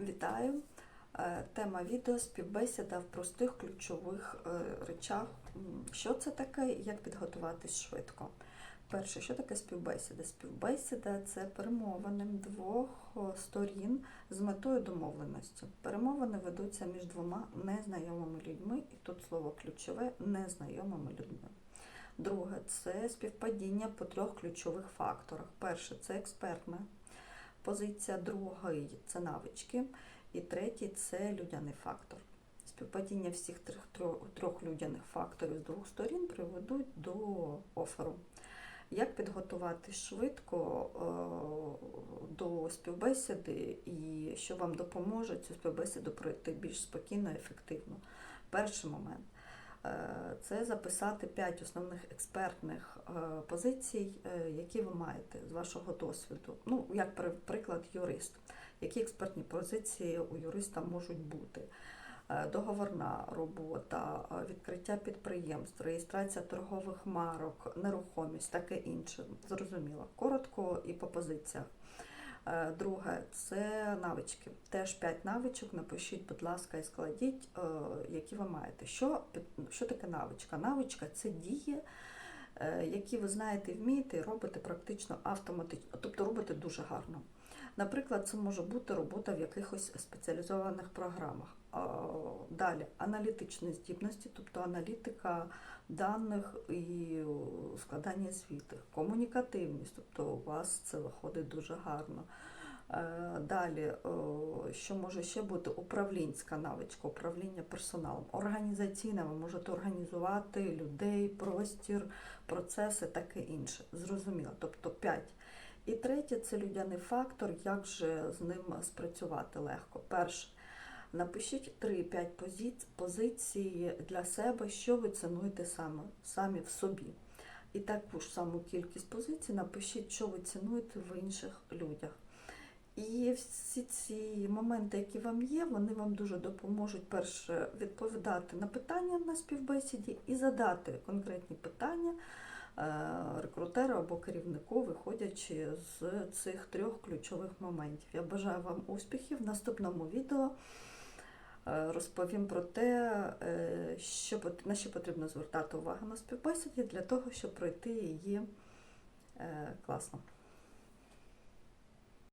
Вітаю! Е, Тема відео співбесіда в простих ключових е, речах. Що це таке і як підготуватись швидко? Перше, що таке співбесіда? Співбесіда це перемовини двох сторін з метою домовленості. Перемовини ведуться між двома незнайомими людьми, і тут слово ключове незнайомими людьми. Друге це співпадіння по трьох ключових факторах. Перше це експертне позиція, другий це навички, і третій це людяний фактор. Співпадіння всіх трьох, трьох, людяних факторів з двох сторін приведуть до оферу. Як підготувати швидко е, до співбесіди і що вам допоможе цю співбесіду пройти більш спокійно і ефективно? Перший момент це записати 5 основних експертних е, позицій, е, які ви маєте з вашого досвіду. Ну, як при- приклад, юрист. Які експертні позиції у юриста можуть бути? Е, Договорна робота, е, відкриття підприємств, реєстрація торгових марок, нерухомість, таке інше. Зрозуміло. Коротко і по позиціях. Е, Друге це навички. Теж 5 навичок. Напишіть, будь ласка, і складіть, е, які ви маєте. Що, що таке навичка? Навичка це дії, е, які ви знаєте і вмієте, і робите практично автоматично, тобто робите дуже гарно. Наприклад, це може бути робота в якихось спеціалізованих програмах. Далі аналітичні здібності, тобто аналітика даних і складання звітів, комунікативність, тобто у вас це виходить дуже гарно. Е, Далі, що може ще бути управлінська навичка, управління персоналом. Організаційна, ви можете організувати людей, простір, процеси, таке інше. Зрозуміло. Тобто 5. І третє це людяний фактор, як же з ним спрацювати легко. Перше, напишіть 3-5 позиц- позицій для себе, що ви цінуєте саме, самі в собі. І таку ж саму кількість позицій напишіть, що ви цінуєте в інших людях. І всі ці моменти, які вам є, вони вам дуже допоможуть перше відповідати на питання на співбесіді і задати конкретні питання рекрутеру або керівнику, виходячи з цих трьох ключових моментів. Я бажаю вам успіхів. В наступному відео е, розповім про те, е, що, на що потрібно звертати увагу на співбесіді для того, щоб пройти її е, класно.